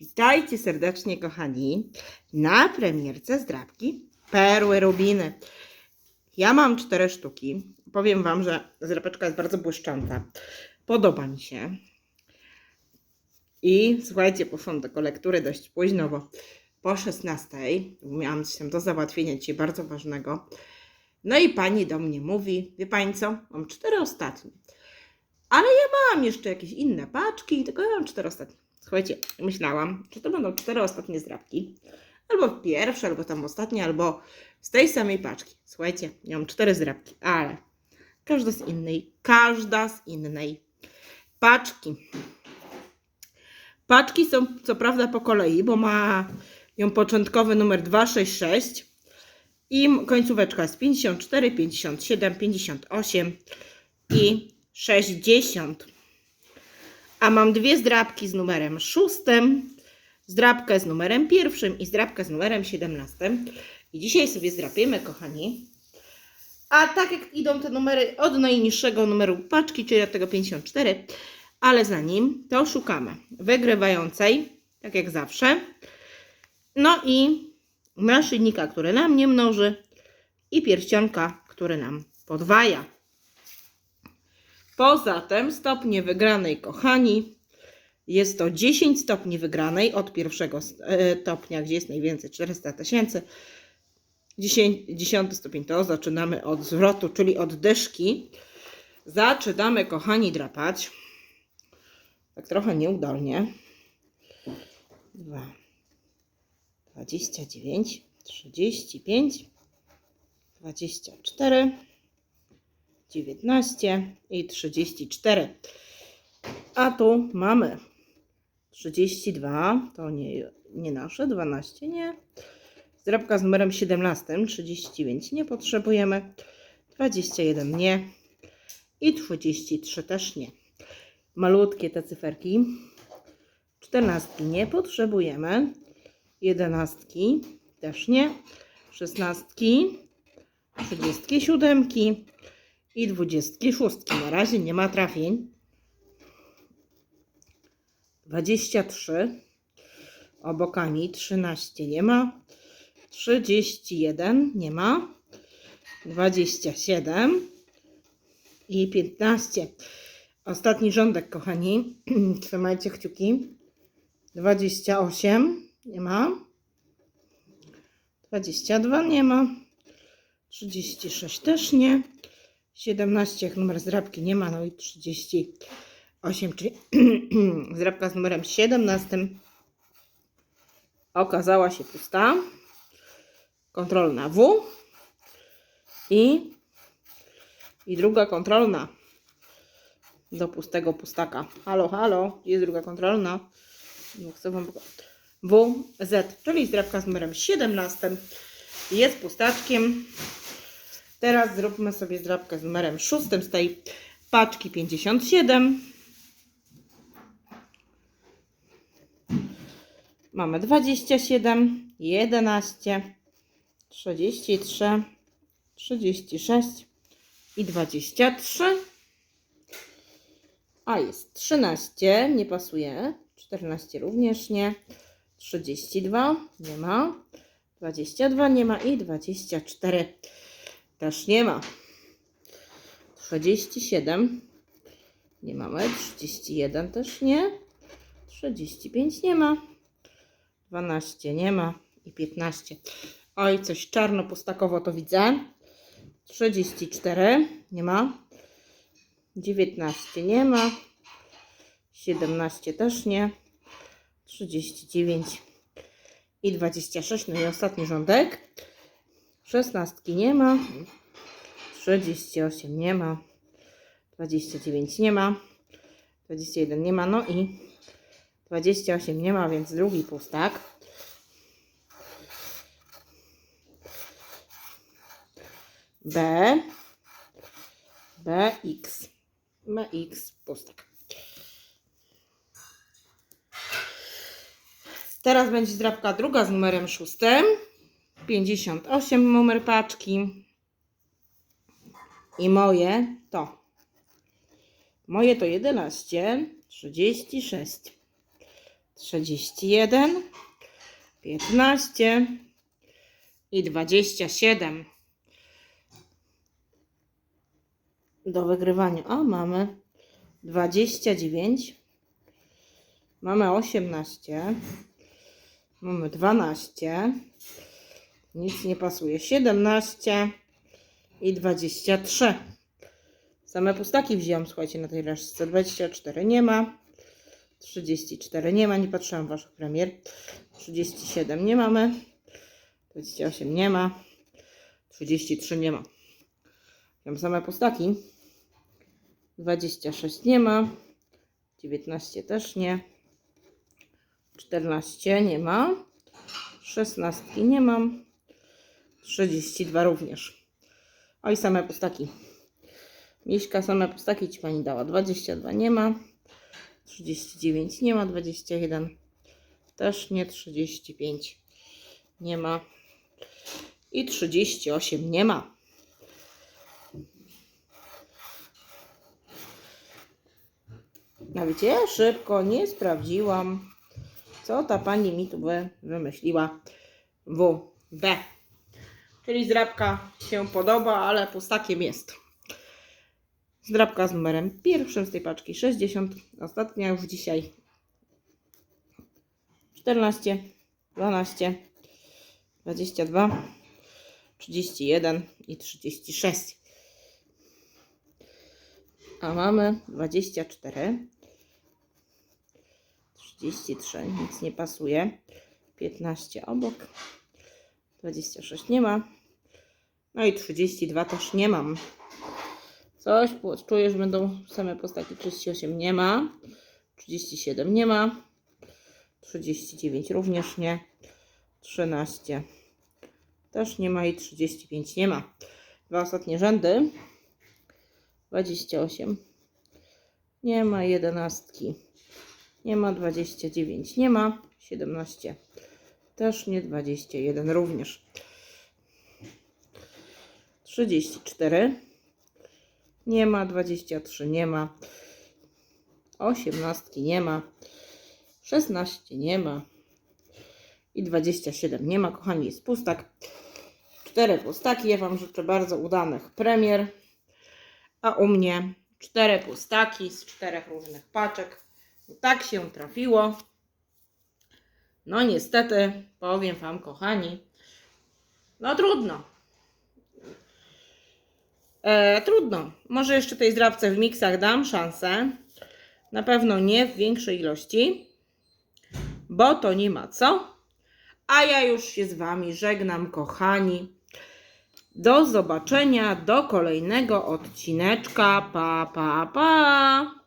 Witajcie serdecznie, kochani, na premierce zdrabki Perły Rubiny. Ja mam cztery sztuki. Powiem Wam, że zdrapeczka jest bardzo błyszcząca. Podoba mi się. I słuchajcie, poszłam do kolektury dość późno, bo po 16 miałam coś tam do załatwienia dzisiaj bardzo ważnego. No i pani do mnie mówi, wie pani co, mam cztery ostatnie. Ale ja mam jeszcze jakieś inne paczki, tylko ja mam cztery ostatnie. Słuchajcie, myślałam, że to będą cztery ostatnie zdrabki. Albo pierwsze, albo tam ostatnie, albo z tej samej paczki. Słuchajcie, ja mam cztery zdrabki, ale każda z innej, każda z innej paczki. Paczki są co prawda po kolei, bo ma ją początkowy numer 266 i końcóweczka jest 54, 57, 58 i 60. A mam dwie zdrabki z numerem 6, zdrabkę z numerem pierwszym i zdrabkę z numerem 17. I dzisiaj sobie zdrapiemy, kochani. A tak jak idą te numery od najniższego numeru paczki, czyli od tego 54, ale zanim to szukamy wygrywającej, tak jak zawsze. No i naszyjnika, który nam nie mnoży i pierścionka, który nam podwaja. Poza tym stopnie wygranej, kochani, jest to 10 stopni wygranej od pierwszego e, stopnia, gdzie jest najwięcej 400 tysięcy. 10, 10 stopień to zaczynamy od zwrotu, czyli od dyszki. Zaczynamy, kochani, drapać. Tak trochę nieudolnie. 2, 29, 35, 24, 19 i 34. A tu mamy 32, to nie, nie nasze, 12 nie. Zdrabka z numerem 17, 39 nie potrzebujemy, 21 nie i 33 też nie. Malutkie te cyferki. 14 nie potrzebujemy, 11 też nie, 16, 37 i 26. Na razie nie ma trafień. 23 obokami, 13 nie ma, 31 nie ma, 27 i 15. Ostatni rządek, kochani. Trzymajcie kciuki. 28 nie ma. 22 nie ma. 36 też nie. 17 jak numer zdrabki nie ma. No i 38, czyli zdrabka z numerem 17 okazała się pusta. Kontrolna W. I, i druga kontrolna do pustego pustaka. Halo, halo, jest druga kontrolna. No, chcę wam. WZ, czyli zdrabka z numerem 17. Jest pustaczkiem. Teraz zróbmy sobie zdrabkę z numerem 6 z tej paczki 57. Mamy 27, 11, 33, 36 i 23. A jest 13, nie pasuje. 14 również nie. 32 nie ma. 22 nie ma i 24 też nie ma. 37 nie mamy. 31 też nie. 35 nie ma. 12 nie ma i 15. Oj, coś czarno-pustakowo to widzę. 34 nie ma. 19 nie ma. 17 też nie. 39 i 26. No i ostatni rządek. 16 nie ma. 38 nie ma. 29 nie ma. 21 nie ma. No i 28 nie ma, więc drugi pustak. B. BX. BX pustak. Teraz będzie zdrabka druga z numerem szóstym. 58 numer paczki. I moje to. Moje to 11, 36, 31, 15 i 27. Do wygrywania. O, mamy 29. Mamy 18. Mamy 12. Nic nie pasuje. 17 i 23. Same pustaki wziąłem, słuchajcie, na tej resztce. 24 nie ma. 34 nie ma, nie patrzyłam waszych premier. 37 nie mamy. 28 nie ma. 33 nie ma. Mam same pustaki. 26 nie ma. 19 też nie. 14 nie ma. 16 nie mam. 32 również. O i same pustaki. Miśka same pustaki ci pani dała. 22 nie ma. 39 nie ma. 21 też nie. 35 nie ma. I 38 nie ma. No wiecie, szybko nie sprawdziłam, co ta pani mi tu wy- wymyśliła. W, B. Czyli zdrabka się podoba, ale pustakiem jest. Zdrabka z numerem pierwszym z tej paczki 60. Ostatnia już dzisiaj 14, 12, 22, 31 i 36. A mamy 24, 33, nic nie pasuje. 15 obok, 26 nie ma. No i 32 też nie mam. Coś czuję, że będą same postaci. 38 nie ma. 37 nie ma. 39 również nie. 13 też nie ma i 35 nie ma. Dwa ostatnie rzędy. 28 nie ma. 11 nie ma. 29 nie ma. 17 też nie. 21 również. 34 nie ma, 23 nie ma, 18 nie ma, 16 nie ma i 27 nie ma. Kochani, jest pustak. Cztery pustaki. Ja Wam życzę bardzo udanych premier. A u mnie cztery pustaki z czterech różnych paczek. Tak się trafiło. No niestety, powiem Wam, kochani, no trudno. E, trudno. Może jeszcze tej zdrabce w miksach dam szansę. Na pewno nie w większej ilości, bo to nie ma co. A ja już się z Wami żegnam, kochani. Do zobaczenia do kolejnego odcineczka. Pa, pa, pa.